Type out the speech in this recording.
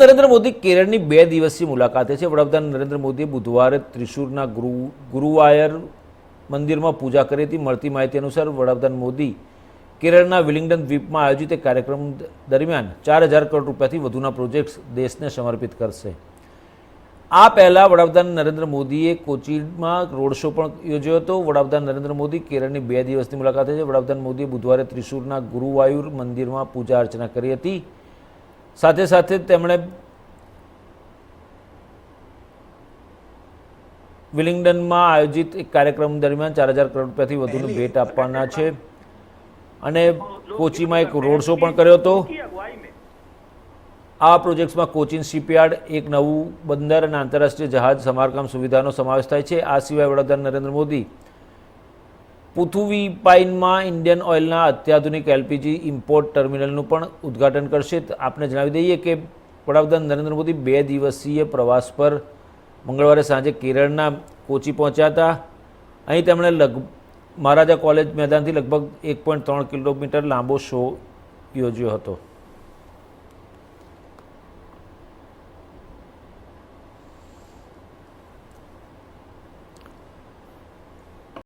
નરેન્દ્ર મોદી કેરળની બે દિવસીય મુલાકાતે છે. વડાપ્રધાન નરેન્દ્ર મોદીએ બુધવારે ત્રિશુરના ગુરુ, ગુરુવાયર મંદિરમાં પૂજા કરી હતી. મળતી માહિતી અનુસાર વડાપ્રધાન મોદી કેરળના વિલિંગ્ડન દ્વીપમાં આયોજિત એક કાર્યક્રમ દરમિયાન ચાર હજાર કરોડ રૂપિયાથી વધુના પ્રોજેક્ટ્સ દેશને સમર્પિત કરશે. આ પહેલાં વડાપ્રધાન નરેન્દ્ર મોદીએ કોચીમાં રોડ શો પણ યોજ્યો હતો. વડાપ્રધાન નરેન્દ્ર મોદી કેરળની બે દિવસની મુલાકાતે છે. વડાપ્રધાન મોદીએ બુધવારે ત્રિશુરના ગુરુવાયુર મંદિરમાં પૂજા અર્ચના કરી હતી. સાથે સાથે તેમણે વિલિંગ્ડનમાં આયોજિત એક કાર્યક્રમ દરમિયાન ચાર હજાર કરોડ રૂપિયાથી વધુની ભેટ આપવાના છે. અને કોચીમાં એક રોડ શો પણ કર્યો હતો. આ પ્રોજેક્ટ્સમાં કોચિન શિપયાર્ડ એક નવું બંદર અને આંતરરાષ્ટ્રીય જહાજ સમારકામ સુવિધાનો સમાવેશ થાય છે. આ સિવાય વડાપ્રધાન નરેન્દ્ર મોદી પુથુવી પાઇનમાં ઇન્ડિયન ઓઇલના અત્યાધુનિક એલપીજી ઇમ્પોર્ટ ટર્મિનલનું પણ ઉદ્ઘાટન કરશે. આપને જણાવી દઈએ કે વડાપ્રધાન નરેન્દ્ર મોદી બે દિવસીય પ્રવાસ પર મંગળવારે સાંજે કેરળના કોચી પહોંચ્યા હતા. અહીં તેમણે લગ મહારાજા કોલેજ મેદાનથી લગભગ એક પોઈન્ટ ત્રણ કિલોમીટર લાંબો શો યોજ્યો હતો.